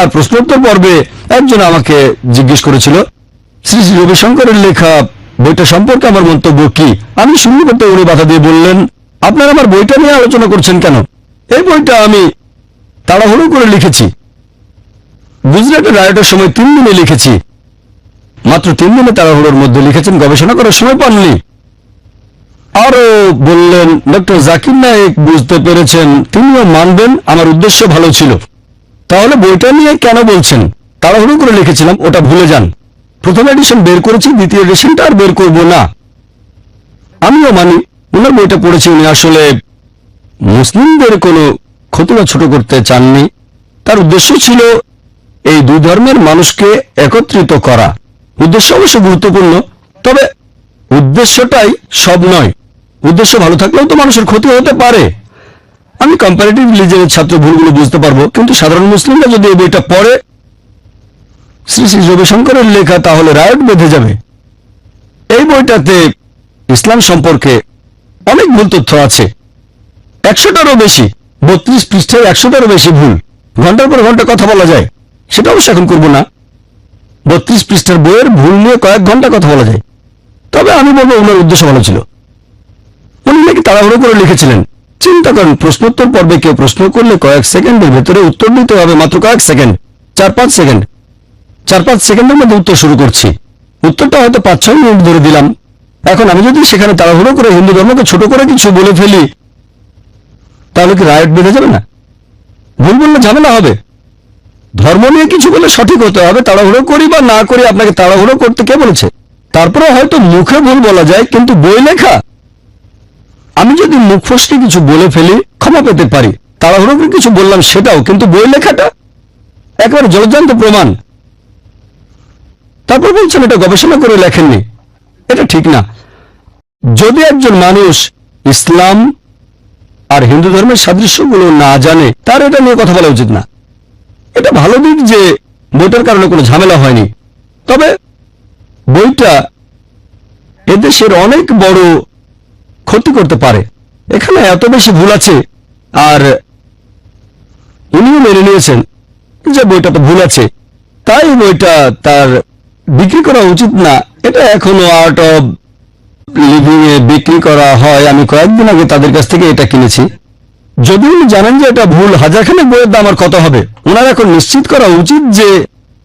আর প্রশ্নোত্তর পর্বে একজন আমাকে জিজ্ঞেস করেছিল, শ্রী শ্রী রবিশঙ্করের লেখা বইটা সম্পর্কে আমার মন্তব্য কি? আমি শুরু করতে উনি বাধা দিয়ে বললেন, আপনারা আমার বইটা নিয়ে আলোচনা করছেন কেন? এই বইটা আমি তাড়াহুড়ো করে লিখেছি। গুজরাটের রায়টের সময় তিন দিনে লিখেছি। মাত্র তিন দিনে তাড়াহুড়োর মধ্যে লিখেছেন, গবেষণা করার সময় পাননি। আরও বললেন, ডক্টর জাকির নায়েক বুঝতে পেরেছেন, তিনিও মানবেন, আমার উদ্দেশ্য ভালো ছিল। তাহলে বইটা নিয়ে কেন বলছেন? তাড়াহুড়ো করে লিখেছিলাম, ওটা ভুলে যান। প্রথম এডিশন বের করেছি দ্বিতীয় এডিশনটা আর বের করব না। আমিও মানি, ওনার বইটা পড়েছি উনি আসলে মুসলিমদের কোনো ক্ষতি বা ছোট করতে চাননি। তার উদ্দেশ্য ছিল এই দুই ধর্মের মানুষকে একত্রিত করা। উদ্দেশ্য অবশ্য গুরুত্বপূর্ণ, তবে উদ্দেশ্যটাই সব নয়। উদ্দেশ্য ভালো থাকলেও তো মানুষের ক্ষতি হতে পারে। আমি কম্পারেটিভ রিলিজনের ছাত্র, ভুলগুলো বুঝতে পারব, কিন্তু সাধারণ মুসলিমরা যদি এই বইটা পড়ে, শ্রী শ্রী রবিশঙ্করের লেখা, তাহলে রায়ট বেঁধে যাবে। এই বইটাতে ইসলাম সম্পর্কে অনেক ভুল তথ্য আছে। একশোটারও বেশি, বত্রিশ পৃষ্ঠায় একশোটারও বেশি ভুল। ঘণ্টার পর ঘণ্টা কথা বলা যায়, সেটা অবশ্য এখন করব না। বত্রিশ পৃষ্ঠার বইয়ের ভুল নিয়ে কয়েক ঘণ্টা কথা বলা যায়। তবে আমি বলব ওনার উদ্দেশ্য ভালো ছিল। উনি নাকি তাড়াহুড়ো করে লিখেছিলেন। চিন্তা করেন, প্রশ্নোত্তর পর্বে কেউ প্রশ্ন করলে কয়েক সেকেন্ডের ভেতরে উত্তর দিতে হবে মাত্র কয়েক সেকেন্ড। চার পাঁচ সেকেন্ড। চার পাঁচ সেকেন্ডের মধ্যে উত্তর শুরু করছি। উত্তরটা হয়তো পাঁচ ছয় মিনিট ধরে দিলাম। এখন আমি যদি সেখানে তাড়াহুড়ো করে হিন্দু ধর্মকে ছোট করে কিছু বলে ফেলি, তাহলে কি রায়ট বেঁধে যাবে না? ভুল বললে ঝামেলা হবে। ধর্ম নিয়ে কিছু বলে সঠিক হতে হবে, তাড়াহুড়ো করি বা না করি আপনাকে তাড়াহুড়ো করতে কে বলেছে? তারপরে হয়তো মুখে ভুল বলা যায়, কিন্তু বই লেখা যদি মুখ ফসকে কিছু বলে ফেলি, ক্ষমা পেতে পারি। তাড়াহুড়ো করে কিছু বললাম সেটাও, কিন্তু বই লেখাটা একেবারে জলজান্ত প্রমাণ। তারপর বলছেন, এটা গবেষণা করে লেখেননি। এটা ঠিক না। যদি একজন মানুষ ইসলাম আর হিন্দু ধর্মের সাদৃশ্যগুলো না জানে, তার এটা নিয়ে কথা বলা উচিত না। এটা ভালো দিক যে বইটার কারণে কোনো ঝামেলা হয়নি। তবে বইটা এদেশের অনেক বড় ক্ষতি করতে পারে। এখানে এত বেশি ভুল আছে। আর উনিও মেনে নিয়েছেন যে বইটা তো ভুল আছে। তাই বইটা তার বিক্রি করা উচিত না। এটা এখনও আর্ট অফ লিভিং এ বিক্রি করা হয়। আমি কয়েকদিন আগে তাদের কাছ থেকে এটা কিনেছি। যদি উনি জানেন যে এটা ভুল, হাজারখানেক বইয়ের দাম আর কত হবে? ওনার এখন নিশ্চিত করা উচিত যে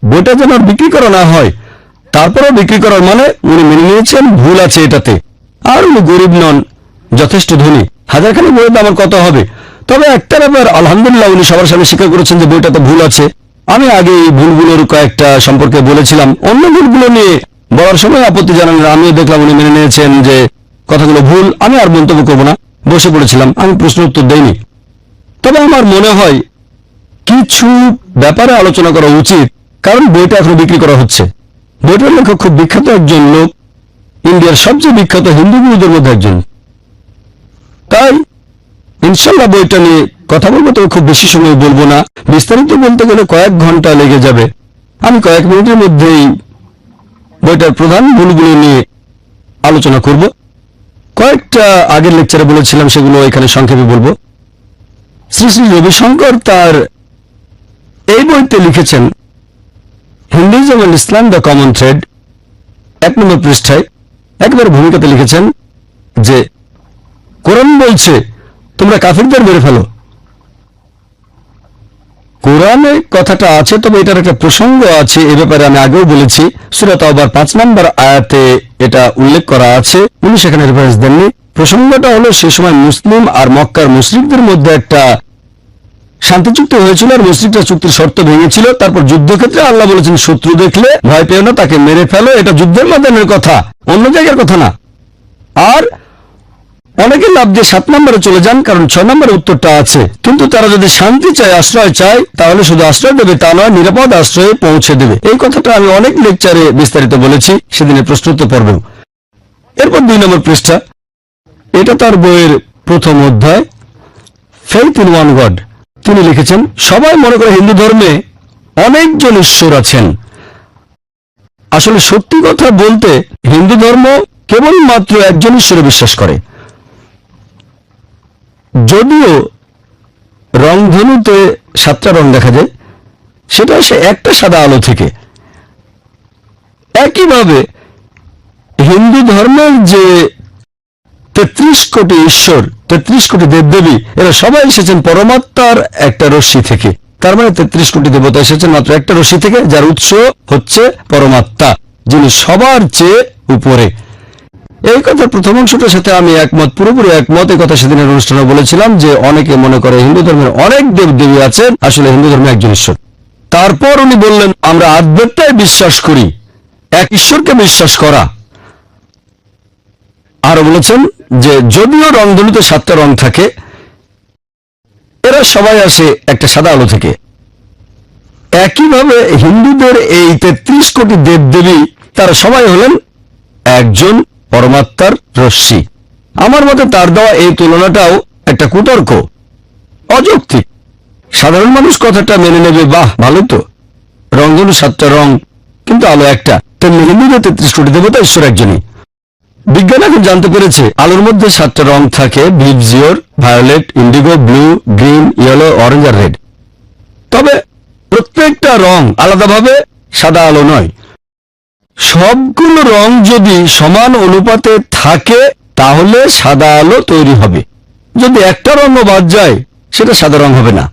বইটা যেন বিক্রি করা না হয়। তারপরেও বিক্রি করার মানে উনি মেনে নিয়েছেন, ভুল আছে এটাতে। আর উনি গরিব নন, যথেষ্ট ধনী। হাজারখানেক বইয়ের দাম কত হবে। তবে একটা ব্যাপার, আলহামদুলিল্লাহ উনি সবার সামনে স্বীকার করেছেন যে বইটাতে ভুল আছে। আমি আগে এই ভুলগুলোর কয়েকটা সম্পর্কে বলেছিলাম। অন্য ভুলগুলো নিয়ে বলার সময় আপত্তি জানালেন আমিও দেখলাম উনি মেনে নিয়েছেন যে কথাগুলো ভুল। আমি আর মন্তব্য করব না, বসে পড়েছিলাম। আমি প্রশ্ন উত্তর দেইনি। তবে আমার মনে হয় কিছু ব্যাপারে আলোচনা করা উচিত, কারণ বইটা এখন বিক্রি করা হচ্ছে। বইটার লেখক খুব বিখ্যাত একজন লোক, ইন্ডিয়ার সবচেয়ে বিখ্যাত হিন্দু গুরুদের মধ্যে একজন। তাই ইনশাল্লাহ বইটা নিয়ে কথা বলব, তবে খুব বেশি সময় বলব না। বিস্তারিত বলতে গেলে কয়েক ঘণ্টা লেগে যাবে। আমি কয়েক মিনিটের মধ্যেই বইটার প্রধান ভুলগুলো নিয়ে আলোচনা করব। কয়েকটা আগের লেকচারে বলেছিলাম, সেগুলো এখানে সংক্ষেপে বলব। শ্রী শ্রী রবিশঙ্কর তার এই বইতে লিখেছেন, Hinduism and Islam, the common thread এক নম্বর পৃষ্ঠায়। একবার ভূমিকাতে লিখেছেন যে কোরআন বলছে, তোমরা কাফিরদের মেরে ফেলো। কোরআনে কথাটা আছে, তবে এটার একটা প্রসঙ্গ আছে, এ ব্যাপারে আমি আগেও বলেছি। সুরত আবার পাঁচ নম্বর আয়াতে এটা উল্লেখ করা আছে, উনি সেখানে রেফারেন্স দেননি। প্রসঙ্গটা হলো, সে সময় মুসলিম আর মক্কার মুসলিমদের মধ্যে একটা শান্তি চুক্তি হয়েছিল, আর মুসলিমরা চুক্তির শর্ত ভেঙেছিল। তারপর যুদ্ধক্ষেত্রে আল্লাহ বলেছেন, শত্রু দেখলে ভয় পেও না, তাকে মেরে ফেলো। এটা যুদ্ধের ময়দানের কথা, অন্য জায়গার কথা না। আর অনেকে লাভ দিয়ে সাত নম্বরে চলে যান, কারণ ছয় নম্বরে উত্তরটা আছে। কিন্তু তারা যদি শান্তি চায়, আশ্রয় চায়, তাহলে শুধু আশ্রয় দেবে তা নয়, নিরাপদ আশ্রয়ে পৌঁছে দেবে। এই কথাটা আমি অনেক লেকচারে বিস্তারিত বলেছি, সেদিনের প্রশ্নোত্তর পর্বেও। এরপর দুই নম্বর পৃষ্ঠা। এটা তার বইয়ের প্রথম অধ্যায় ফেইথ ইন ওয়ান গড তিনি লিখেছেন, সবাই মনে করে হিন্দু ধর্মে অনেকজন ঈশ্বর আছেন। আসলে সত্যি কথা বলতে হিন্দু ধর্ম কেবলমাত্র একজন ঈশ্বরে বিশ্বাস করে। যদিও রংধনুতে সাতটা রং দেখা যায়, সেটা আসে একটা সাদা আলো থেকে। একইভাবে হিন্দু ধর্মের যে তেত্রিশ কোটি ঈশ্বর, তেত্রিশ কোটি দেবদেবী, এরা সবাই এসেছেন পরমাত্মার একটা রশ্মি থেকে। তার মানে তেত্রিশ কোটি দেবতা এসেছেন মাত্র একটা রশ্মি থেকে, যার উৎস হচ্ছে পরমাত্মা, যিনি সবার চেয়ে উপরে। এই কথার প্রথম অংশটার সাথে আমি একমত, পুরোপুরি একমত। এই কথা সেদিনের অনুষ্ঠানে বলেছিলাম যে অনেকে মনে করে হিন্দু ধর্মের অনেক দেব দেবী আছেন, আসলে হিন্দু ধর্মে একজন ঈশ্বর। তারপর উনি বললেন, আমরা আধ্যাত্মায় বিশ্বাস করি, এক ঈশ্বরকে বিশ্বাস করা। আরও বলেছেন যে, যদিও রংধনুতে সাতটা রং থাকে, এরা সবাই আসে একটা সাদা আলো থেকে। একইভাবে হিন্দুদের এই তেত্রিশ কোটি দেবদেবী, তারা সবাই হলেন একজন পরমাত্মার রশ্মি। আমার মতে তার দেওয়া এই তুলনাটাও একটা কুতর্ক, অযৌক্তিক। সাধারণ মানুষ কথাটা মেনে নেবে, বাহ, ভালো তো। রংধনু সাতটা রং, কিন্তু আলো একটা। তেমনি হিন্দুদের তেত্রিশ কোটি দেবতা ঈশ্বর একজনই। বিজ্ঞান এখন জানতে পেরেছে, আলোর মধ্যে সাতটা রং থাকে VIBGYOR violet, indigo, blue, green, yellow, orange আর রেড। তবে প্রত্যেকটা রং আলাদাভাবে সাদা আলো নয়। সবগুলো রং যদি সমান অনুপাতে থাকে, তাহলে সাদা আলো তৈরি হবে। যদি একটা রঙ বাদ যায়, সেটা সাদা রং হবে না।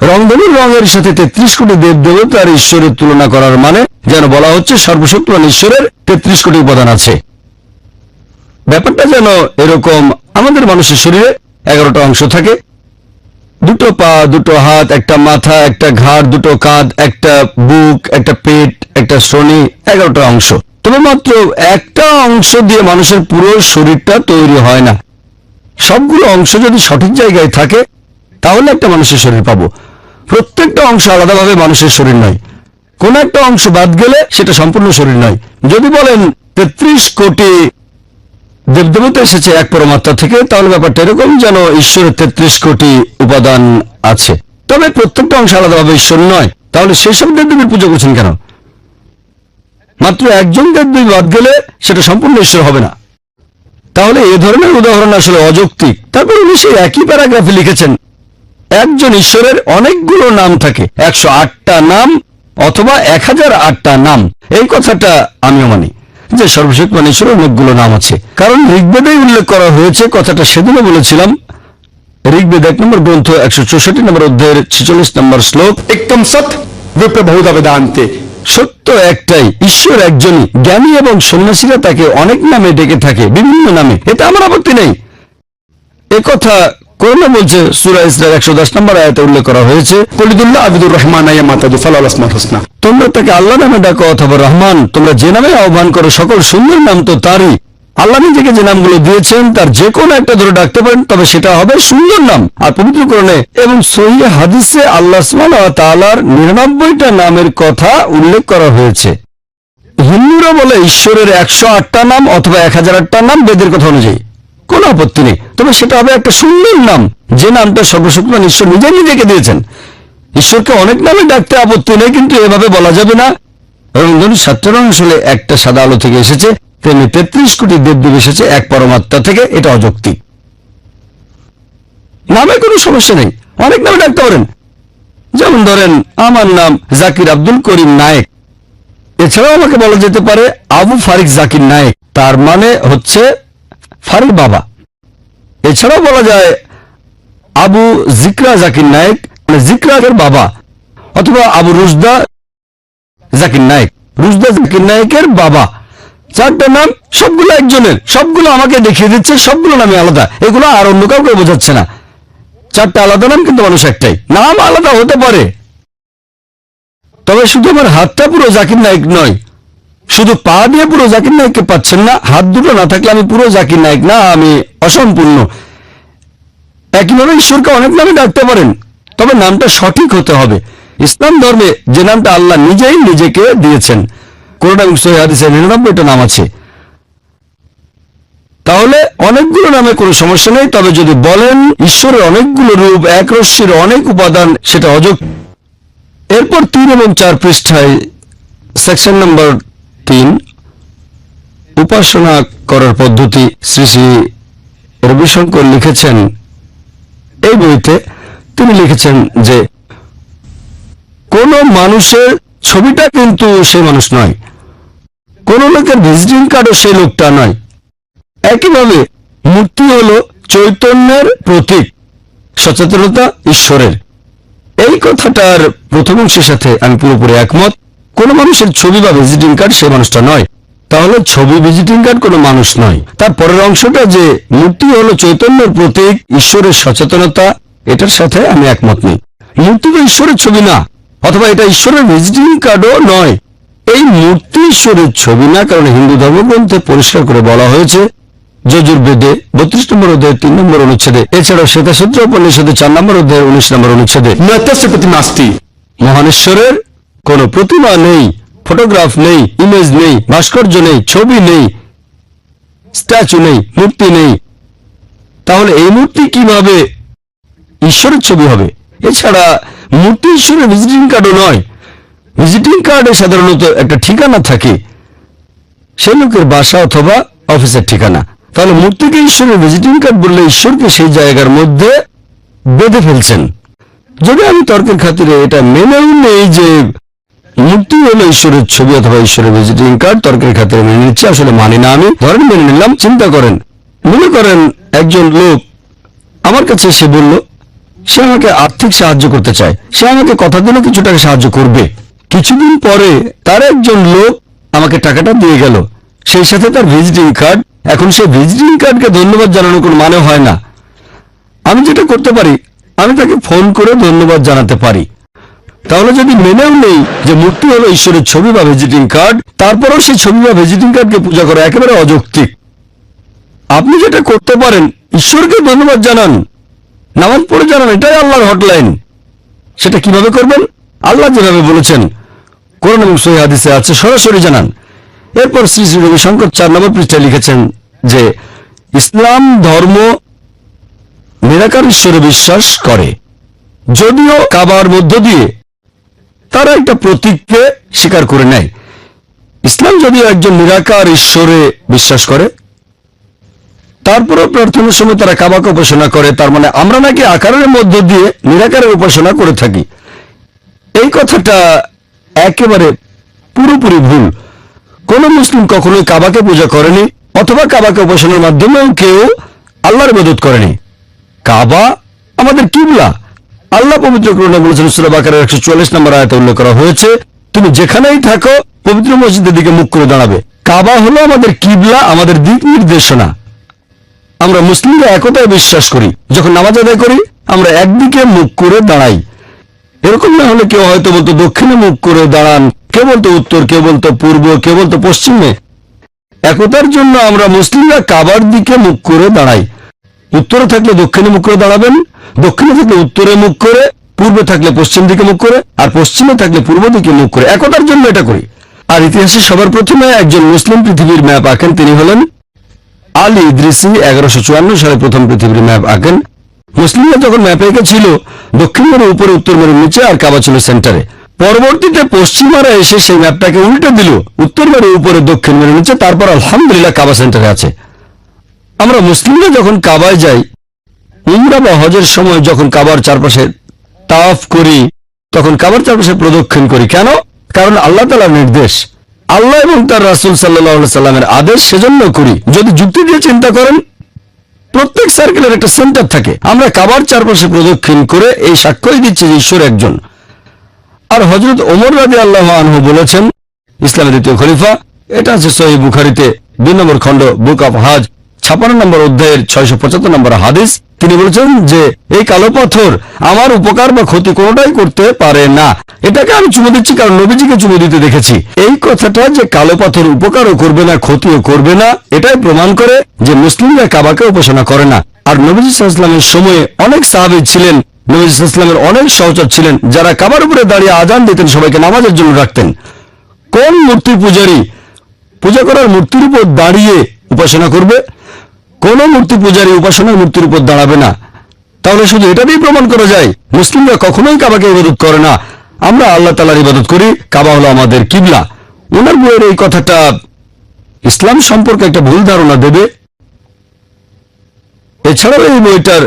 রংধনুর রঙের সাথে তেত্রিশ কোটি দেব দেবতার ঈশ্বরের তুলনা করার মানে যেন বলা হচ্ছে সর্বশক্তিমান ঈশ্বরের তেত্রিশ কোটি উপাদান আছে। ব্যাপারটা যেন এরকম আমাদের মানুষের শরীরে এগারোটা অংশ থাকে দুটো পা, দুটো হাত, একটা মাথা, একটা ঘাড়, দুটো কাঁধ, একটা বুক, একটা পেট, একটা শ্রোণী, এগারোটা অংশ। তবে মাত্র একটা অংশ দিয়ে মানুষের পুরো শরীরটা তৈরি হয় না। সবগুলো অংশ যদি সঠিক জায়গায় থাকে, তাহলে একটা মানুষের শরীর পাবো। প্রত্যেকটা অংশ আলাদাভাবে মানুষের শরীর নয়। কোন একটা অংশ বাদ গেলে সেটা সম্পূর্ণ শরীর নয়। যদি বলেন তেত্রিশ কোটি দেবদেবতা এসেছে এক পরমাত্মা থেকে, তাহলে ব্যাপারটা এরকম যেন ঈশ্বরের তেত্রিশ কোটি উপাদান আছে। তবে প্রত্যেকটা অংশ আলাদাভাবে ঈশ্বর নয়। তাহলে সেসব দেবদেবীর পুজো করছেন কেন? মাত্র একজন দেবদেবী বাদ গেলে সেটা সম্পূর্ণ ঈশ্বর হবে না। তাহলে এ ধরনের উদাহরণ আসলে অযৌক্তিক। তারপর উনি সেই একই প্যারাগ্রাফে লিখেছেন, একজন ঈশ্বরের অনেকগুলো নাম থাকে, একশো আটটা নাম অথবা এক হাজার আটটা নাম। এই কথাটা আমিও মানি। যে সর্বশেষ মানুষের অনেকগুলো নাম আছে। কারণ ঋগ্বেদে উল্লেখ করা হয়েছে কথাটা সেদিনও বলেছিলাম। ঋগ্বেদ এক নম্বর গ্রন্থ একশো চৌষট্টি নম্বর অধ্যায়ের ছেচল্লিশ নম্বর শ্লোক। একদম সৎ বিপ্রভূতা বেদান্তে। সত্য একটাই ঈশ্বর একজনই। জ্ঞানী এবং সন্ন্যাসীরা তাকে অনেক নামে ডেকে থাকে বিভিন্ন নামে। এতে আমার আপত্তি নেই। একথা করোনা বলছে, সুরা ইসরা একশো দশ নম্বর আয়তে উল্লেখ করা হয়েছে, কলিদুল্লাহ আবিদুর রহমান আয়া মাতাদু ফালাল আসমান হোসনা। তোমরা তাকে আল্লাহ নামে ডাকো অথবা রহমান, তোমরা যে নামে আহ্বান করো, সকল সুন্দর নাম তো তারই। আল্লাহ নিজেকে যে নামগুলো দিয়েছেন, তার যে কোনো একটা ধরে ডাকতে পারেন, তবে সেটা হবে সুন্দর নাম। আর পবিত্রকরণে এবং সহি হাদিসে আল্লাহ তালার নিরানব্বইটা নামের কথা উল্লেখ করা হয়েছে। হিন্দুরা বলে, ঈশ্বরের একশো আটটা নাম অথবা এক হাজার আটটা নাম বেদের কথা অনুযায়ী। কোনো আপত্তি নেই। তবে সেটা হবে একটা সুন্দর নাম। যে নামটা সর্বশক্তিমান ঈশ্বর নিজে নিজেকে দিয়েছেন। ঈশ্বরকে অনেক নামে ডাকতে আপত্তি নেই, কিন্তু এভাবে বলা যাবে না। রবীন্দ্রনাথ সাতটা আসলে একটা সাদা আলো থেকে এসেছে। তেমনি তেত্রিশ কোটি দেবদেব এসেছে এক পরমাত্মা থেকে, এটা অযৌক্তিক। নামে কোনো সমস্যা নেই। অনেক নামে ডাকতে পারেন। যেমন ধরেন, আমার নাম জাকির আব্দুল করিম নায়েক। এছাড়াও আমাকে বলা যেতে পারে আবু ফারিক জাকির নায়েক। তার মানে হচ্ছে ফারুক বাবা। এছাড়াও বলা যায় আবু জিকরা জাকির নায়েক মানে জিকরাজের বাবা, অথবা আবু রুজদা জাকির নায়েক। রুজদা জাকির নায়েকের বাবা। চারটা নাম, সবগুলো একজনের, সবগুলো আমাকে দেখিয়ে দিচ্ছে, সবগুলো নামে আলাদা। এগুলো আর অন্য কাউকে বোঝাচ্ছে না। চারটা আলাদা নাম, কিন্তু মানুষ একটাই। নাম আলাদা হতে পারে। তবে শুধু আমার হাতটা পুরো জাকির নায়ক নয় শুধু পা দিয়ে পুরো জাকির নায়ককে পাচ্ছেন না, হাত দুটো না থাকলে আমি পুরো জাকির নায়ক না, আমি অসম্পূর্ণ। একইভাবে ঈশ্বরকে অনেক নামে ডাকতে পারেন, তবে নামটা সঠিক হতে হবে। ইসলাম ধর্মে যে নামটা আল্লাহ নিজেই নিজেকে দিয়েছেন। সহিহ হাদিসে নিরানব্বইটা নাম আছে। তাহলে অনেকগুলো নামে কোনো সমস্যা নেই, তবে যদি বলেন ঈশ্বরের অনেকগুলো রূপ, এক রশ্মির অনেক উপাদান, সেটা অযোগ এরপর তিন এবং চার পৃষ্ঠায় সেকশন নম্বর তিন, উপাসনা করার পদ্ধতি শ্রী শ্রী রবিশঙ্কর লিখেছেন। এই বইতে তিনি লিখেছেন যে, কোনো মানুষের ছবিটা কিন্তু সেই মানুষ নয়। কোন লোকের ভিজিটিং কার্ডও সেই লোকটা নয়। একইভাবে মূর্তি হলো চৈতন্যের প্রতীক, সচেতনতা ঈশ্বরের। এই কথাটার প্রথম অংশের সাথে আমি পুরোপুরি একমত। কোনো মানুষের ছবি বা ভিজিটিং কার্ড সে মানুষটা নয়। তাহলে ছবি ভিজিটিং কার্ড কোনো মানুষ নয়। তার পরের অংশটা যে মূর্তি হলো চৈতন্য প্রতীক ঈশ্বরের সচেতনতা এটার সাথে আমি একমত নেই। মূর্তি বা ঈশ্বরের ছবি না অথবা এটা ঈশ্বরের ভিজিটিং কার্ডও নয়। এই মূর্তি ঈশ্বরের ছবি না কারণ হিন্দু ধর্মগ্রন্থে পরিষ্কার করে বলা হয়েছে যজুর্বেদে বত্রিশ নম্বর অধ্যায় তিন নম্বর অনুচ্ছেদে এছাড়াও শ্বেতাসূত্র উপনিষদে চার নম্বর অধ্যায় উনিশ নম্বর অনুচ্ছেদে প্রতিমাস্তি মহানেশ্বরের কোনো প্রতিমা নেই, ফটোগ্রাফ নেই ইমেজ নেই, ভাস্কর্য নেই, ছবি নেই স্ট্যাচু নেই, মূর্তি নেই। তাহলে এই মূর্তি কীভাবে ঈশ্বরের ছবি হবে? এছাড়া মূর্তি ঈশ্বরের ভিজিটিং কার্ডও নয়। ভিজিটিং কার্ডে সাধারণত একটা ঠিকানা থাকে, সে লোকের বাসা অথবা অফিসের ঠিকানা। তাহলে মূর্তিকে ঈশ্বরের ভিজিটিং কার্ড বললে ঈশ্বরকে সেই জায়গার মধ্যে বেঁধে ফেলছেন। যদি আমি তর্কের খাতিরে এটা মেনেও নেই যে মূর্তি হলো ঈশ্বরের ছবি অথবা ঈশ্বরের ভিজিটিং কার্ড তর্কের খাতিরে মেনে নিচ্ছি, আসলে মানি না আমি। ধরেন মেনে নিলাম, চিন্তা করেন। মনে করেন একজন লোক আমার কাছে এসে বলল, সে আমাকে আর্থিক সাহায্য করতে চায়। সে আমাকে কথা দিলে, কিছু টাকা সাহায্য করবে। কিছুদিন পরে তার একজন লোক আমাকে টাকাটা দিয়ে গেল। সেই সাথে তার ভিজিটিং কার্ড এখন সেই ভিজিটিং কার্ডকে ধন্যবাদ জানানোর কোনো মানে হয় না। আমি যেটা করতে পারি, আমি তাকে ফোন করে ধন্যবাদ জানাতে পারি। তাহলে যদি মেনেও নেই যে মূর্তি হলো ঈশ্বরের ছবি বা ভিজিটিং কার্ড তারপরেও সেই ছবি বা ভিজিটিং কার্ডকে পূজা করা একেবারে অযৌক্তিক। আপনি যেটা করতে পারেন, ঈশ্বরকে ধন্যবাদ জানান, নামাজ পড়ে জানান, এটাই আল্লাহর হটলাইন সেটা কীভাবে করবেন? আল্লাহ যেভাবে বলেছেন, কোরআন এবং সহি হাদিসে আছে, সরাসরি জানান। এরপর শ্রী শ্রী রবিশঙ্কর চার নম্বর পৃষ্ঠায় লিখেছেন যে, ইসলাম ধর্ম নিরাকার ঈশ্বরে বিশ্বাস করে। যদিও কাবার মধ্য দিয়ে তারা একটা প্রতীককে স্বীকার করে নেয়। ইসলাম যদিও একজন নিরাকার ঈশ্বরে বিশ্বাস করে, তারপরেও প্রার্থনার সময় তারা কাবাকে উপাসনা করে, তার মানে আমরা নাকি আকারের মধ্য দিয়ে নিরাকারের উপাসনা করে থাকি। এই কথাটা একেবারে পুরোপুরি ভুল। কোন মুসলিম কখনোই কাবাকে পূজা করেনি অথবা কাবাকে উপাসনার মাধ্যমেও কেউ আল্লাহর মদত করেনি। কাবা আমাদের কিবলা। আল্লাহ পবিত্র করুণা বলেছেন, সুরা বাকারের একশো চুয়াল্লিশ নম্বর আয়তে উল্লেখ করা হয়েছে, তুমি যেখানেই থাকো, পবিত্র মসজিদের দিকে মুখ করে দাঁড়াবে। কাবা হলো আমাদের কিবলা, আমাদের দিক নির্দেশনা। আমরা মুসলিমরা একতায় বিশ্বাস করি। যখন নামাজ আদায় করি, আমরা একদিকে মুখ করে দাঁড়াই। এরকম না হলে কেউ হয়তো বলতো দক্ষিণে মুখ করে দাঁড়ান, কেউ বলতো উত্তর, কেউ বলতো পূর্ব, কেউ বলতো পশ্চিমে। একতার জন্য আমরা মুসলিমরা কাবার দিকে মুখ করে দাঁড়াই। উত্তরে থাকলে দক্ষিণে মুখ করে দাঁড়াবেন, দক্ষিণে থাকলে উত্তরে মুখ করে, পূর্বে থাকলে পশ্চিম দিকে মুখ করে, আর পশ্চিমে থাকলে পূর্ব দিকে মুখ করে। একতার জন্য এটা করি। আর ইতিহাসে সবার প্রথমে একজন মুসলিম পৃথিবীর ম্যাপ আঁকেন, তিনি হলেন আলী ইদ্রিসি এগারোশো চুয়ান্ন সালে প্রথম পৃথিবীর ম্যাপ আঁকেন। মুসলিমরা যখন ম্যাপে এঁকেছিল, দক্ষিণ মেরু, উপরে উত্তর মেরু, নিচে আর কাবা ছিল সেন্টারে। পরবর্তীতে পশ্চিমারা এসে সেই ম্যাপটাকে উল্টে দিল। উত্তর মেরু, উপরে দক্ষিণ মেরু, নিচে, তারপর আলহামদুলিল্লাহ কাবা সেন্টারে আছে। আমরা মুসলিমরা যখন কাবায় যাই, উমরা বা হজের সময় যখন কাবার চারপাশে তাফ করি, তখন কাবার চারপাশে প্রদক্ষিণ করি। কেন? কারণ আল্লাহ তালার নির্দেশ। আল্লাহ এবং তার রাসুল সাল্লাহ সাল্লামের আদেশ সেজন্য করি। যদি যুক্তি দিয়ে চিন্তা করেন, প্রত্যেক সার্কেলের একটা সেন্টার থাকে। আমরা কাবার চারপাশে প্রদক্ষিণ করে এই সাক্ষ্যই দিচ্ছি যে ঈশ্বর একজন। আর হজরত ওমর রাজি আল্লাহ আনহু বলেছেন, ইসলামের দ্বিতীয় খলিফা, এটা আছে সহি বুখারিতে, দুই নম্বর খণ্ড, বুক অফ হাজ। ছাপান্ন নম্বর অধ্যায়ের ছয়শো পঁচাত্তর নম্বর হাদিস, তিনি বলেছেন যে, এই কালো পাথর আমার উপকার বা ক্ষতি কোনোটাই করতে পারে না। এটাকে আমি চুমে দিচ্ছি কারণ নবীজিকে চুমে দিতে দেখেছি। এই কথাটা যে কালো পাথর উপকারও করবে না, ক্ষতিও করবে না, এটাই প্রমাণ করে যে মুসলিমরা কাবাকে উপাসনা করে না। আর নবীজি ইসলামের সময়ে অনেক সাহাবি ছিলেন, নবীজ ইসলামের অনেক সহচর ছিলেন, যারা কাবার উপরে দাঁড়িয়ে আজান দিতেন, সবাইকে নামাজের জন্য রাখতেন কোন মূর্তি পূজারী, পূজা করার মূর্তির উপর দাঁড়িয়ে উপাসনা করবে? কোন মূর্তি পূজারী উপাসনার মূর্তির উপর দাঁড়াবে না। তাহলে শুধু এটা দিয়ে প্রমাণ করা যায়, মুসলিমরা কখনোই কাবাকে ইবাদত করে না। আমরা আল্লাহ তালার ইবাদত করি, কাবা হলো আমাদের কিবলা। ওনার বইয়ের এই কথাটা ইসলাম সম্পর্কে একটা ভুল ধারণা দেবে। এছাড়াও এই বইটার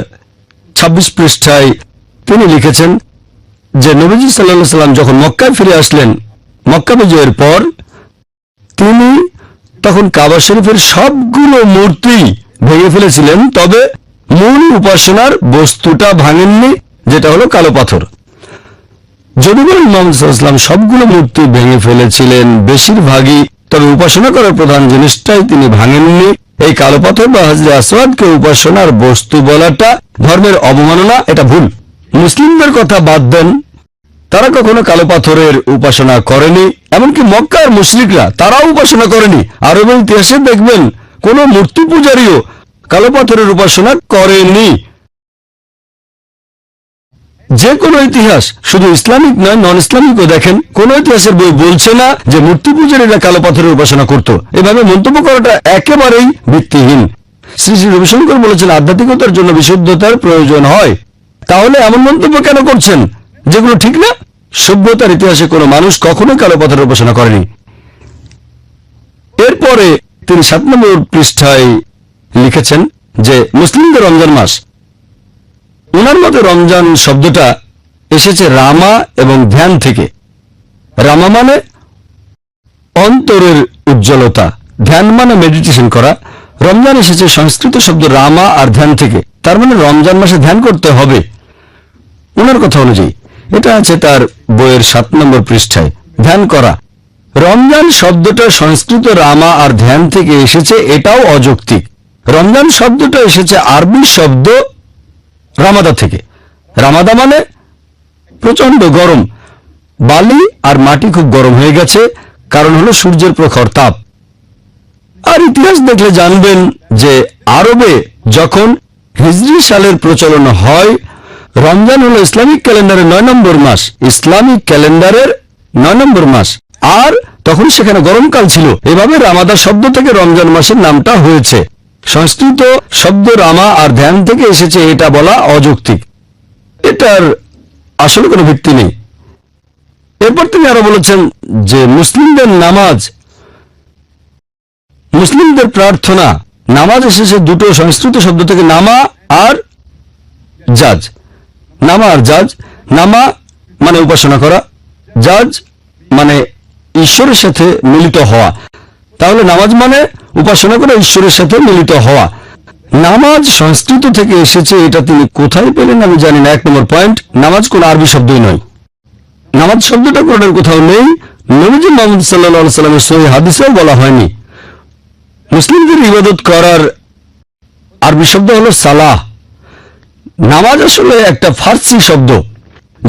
২৬ পৃষ্ঠায় তিনি লিখেছেন যে নবীজি সাল্লাহ সাল্লাম যখন মক্কায় ফিরে আসলেন, মক্কা বিজয়ের পর তিনি তখন কাবা শরীফের সবগুলো মূর্তি ভেঙে ফেলেছিলেন, তবে মূল উপাসনার বস্তুটা ভাঙেননি, যেটা হলো কালো পাথর। যদি বলেন মোহাম্মদ সাল্লাম সবগুলো মূর্তি ভেঙে ফেলেছিলেন, বেশিরভাগই, তবে উপাসনা করার প্রধান জিনিসটাই তিনি ভাঙেননি। এই কালো পাথর বা হাজরে আসওয়াদকে উপাসনার বস্তু বলাটা ধর্মের অবমাননা, এটা ভুল। মুসলিমদের কথা বাদ দেন, তারা কখনো কালো পাথরের উপাসনা করেনি, এমনকি মক্কার মুশরিকরা তারাও উপাসনা করেনি। আরবের ইতিহাসে দেখবেন কোন মূর্তি পূজারীও কালো পাথরের উপাসনা করেনি যে কোনো ইতিহাস শুধু ইসলামিক নয় নন ইসলামিকও দেখেন। কোন ইতিহাসের বই বলছে না যে মূর্তি পূজারীরা কালো পাথরের উপাসনা করত। এভাবে মন্তব্য করাটা একেবারেই ভিত্তিহীন। শ্রী শ্রী রবিশঙ্কর বলেছেন, আধ্যাত্মিকতার জন্য বিশুদ্ধতার প্রয়োজন হয়। তাহলে এমন মন্তব্য কেন করছেন? যেগুলো ঠিক না? সভ্যতার ইতিহাসে কোনো মানুষ কখনোই কালো পাথরের উপাসনা করেনি। এরপরে তিনি সাত নম্বর পৃষ্ঠায় লিখেছেন যে, মুসলিমদের রমজান মাস। ওনার মতে রমজান শব্দটা এসেছে রামা এবং ধ্যান থেকে। রামা মানে অন্তরের উজ্জ্বলতা। ধ্যান মানে মেডিটেশন করা। রমজান এসেছে সংস্কৃত শব্দ রামা আর ধ্যান থেকে। তার মানে রমজান মাসে ধ্যান করতে হবে। ওনার কথা অনুযায়ী, এটা আছে তার বইয়ের সাত নম্বর পৃষ্ঠায়। ধ্যান করা। রমজান শব্দটা সংস্কৃত রামা আর ধ্যান থেকে এসেছে, এটাও অযৌক্তিক। রমজান শব্দটা এসেছে আরবি শব্দ রামাদা থেকে। রামাদা মানে প্রচণ্ড গরম। বালি আর মাটি খুব গরম হয়ে গেছে, কারণ হলো সূর্যের প্রখর তাপ। আর ইতিহাস দেখলে জানবেন যে আরবে যখন হিজরি সালের প্রচলন হয়, রমজান হলো ইসলামিক ক্যালেন্ডারের নয় নম্বর মাস। ইসলামিক ক্যালেন্ডারের নয় নম্বর মাস। আর তখন সেখানে গরমকাল ছিল। এভাবে রামাদা শব্দ থেকে রমজান মাসের নামটা হয়েছে। সংস্কৃত শব্দ রামা আর ধ্যান থেকে এসেছে এটা বলা অযৌক্তিক। এটার আসলে কোনো ভিত্তি নেই। এরপর তিনি আরও বলেছেন যে, মুসলিমদের নামাজ, মুসলিমদের প্রার্থনা, নামাজ এসেছে দুটো সংস্কৃত শব্দ থেকে নামা আর জাজ। নামা আর জাজ, নামা মানে উপাসনা করা, জাজ মানে ঈশ্বরের সাথে মিলিত হওয়া। তাহলে নামাজ মানে উপাসনা করে ঈশ্বরের সাথে মিলিত হওয়া। নামাজ সংস্কৃত থেকে এসেছে, এটা তিনি কোথায় পেলেন আমি জানি না। এক নম্বর পয়েন্ট, নামাজ কোন আরবি শব্দই নয়। নামাজ শব্দটা কোরআনের কোথাও নেই। নবীজি মোহাম্মদ সাল্লাহ সাল্লামের সহি হাদিসেও বলা হয়নি। মুসলিমদের ইবাদত করার আরবি শব্দ হলো সালাহ। নামাজ আসলে একটা ফার্সি শব্দ,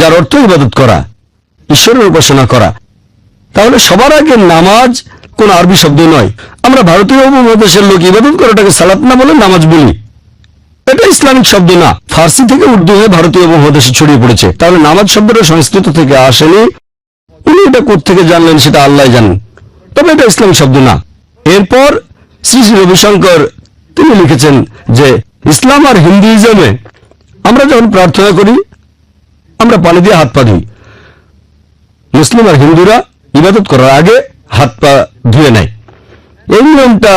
যার অর্থ ইবাদত করা, ঈশ্বরের উপাসনা করা। তাহলে সবার আগে নামাজ কোন আরবি শব্দ নয়। আমরা ভারতীয় উপমহাদেশের লোক ইবাদত করাটাকে সালাত না বলে নামাজ বলি। এটা ইসলামিক শব্দ না। ফার্সি থেকে উর্দু হয়ে ভারতীয় উপমহাদেশে ছড়িয়ে পড়েছে। তাহলে নামাজ শব্দটা সংস্কৃত থেকে আসেনি। উনি এটা থেকে জানলেন সেটা আল্লাহ জানেন। তবে এটা ইসলামিক শব্দ না। এরপর শ্রী শ্রী রবিশঙ্কর তিনি লিখেছেন যে, ইসলাম আর হিন্দুইজমে আমরা যখন প্রার্থনা করি, আমরা পানি দিয়ে হাত পা ধুই। মুসলিম আর হিন্দুরা ইবাদত করার আগে হাত পা ধুয়ে নেয়। এই নিয়মটা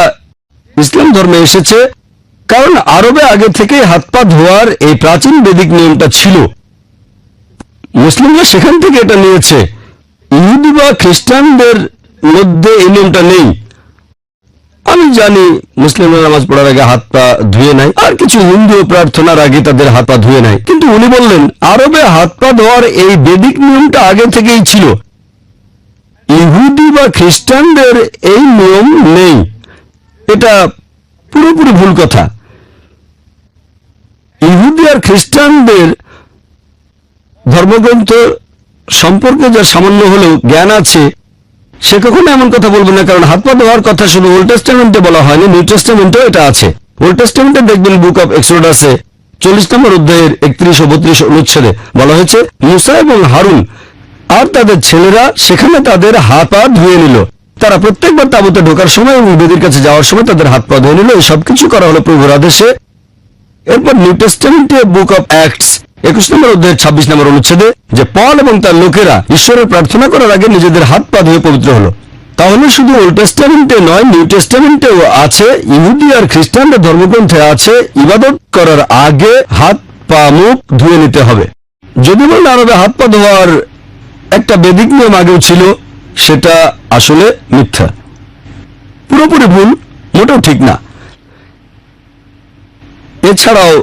ইসলাম ধর্মে এসেছে, কারণ আরবে আগে থেকে হাত পা ধোয়ার এই প্রাচীন বেদিক নিয়মটা ছিল। মুসলিমরা সেখান থেকে এটা নিয়েছে। ইহুদি বা খ্রিস্টানদের মধ্যে এই নিয়মটা নেই। আমি জানি মুসলিমরা নামাজ পড়ার আগে হাত পা ধুয়ে নেয়, আর কিছু হিন্দু প্রার্থনার আগে তাদের হাত পা ধুয়ে নেয়। কিন্তু উনি বললেন, আরবে হাত পা ধোয়ার এই বেদিক নিয়মটা আগে থেকেই ছিল। ইহুদি বা খ্রিস্টানদের এই নিয়ম নেই। এটা পুরোপুরি ভুল কথা। ইহুদি আর খ্রিস্টানদের ধর্মগ্রন্থ সম্পর্কে যা সামান্য হলেও জ্ঞান আছে, সে কখনো এমন কথা বলবে না, কারণ হাত পা ধোয়ার কথা শুধু ওল্ড টেস্টামেন্টে বলা হয়নি, নিউ টেস্টামেন্টেও এটা আছে। ওল্ড টেস্টামেন্টে দেখবেন বুক অফ এক্সোডাসে চল্লিশ নম্বর অধ্যায়ের একত্রিশ ও বত্রিশ অনুচ্ছেদে বলা হয়েছে, মুসা এবং হারুন আর তাদের ছেলেরা সেখানে তাদের হাত পা ধুয়ে নিল। তারা প্রত্যেকবার তাবুতে ঢোকার সময় এবং বেদির কাছে যাওয়ার সময় তাদের হাত পা ধুয়ে নিল। এই সবকিছু করা হলো প্রভুর আদেশে। এরপর নিউ টেস্টামেন্টে বুক অফ অ্যাক্টস, একুশ নম্বর অধ্যায়ের ছাব্বিশ নম্বর অনুচ্ছেদে যে পল এবং তার লোকেরা ঈশ্বরের প্রার্থনা করার আগে নিজেদের হাত পা ধুয়ে পবিত্র হলো। তাহলে শুধু ওল্ড টেস্টামেন্টে নয়, নিউ টেস্টামেন্টেও আছে, ইহুদি আর খ্রিস্টানদের ধর্মগ্রন্থে আছে, ইবাদত করার আগে হাত পা মুখ ধুয়ে নিতে হবে। যদি বলেন আরবে হাত পা ধোয়ার একটা বেদিক নিয়ম আগেও ছিল সেটা আসলে মিথ্যা। পুরোপুরি ভুল মোটেও ঠিক না। এছাড়াও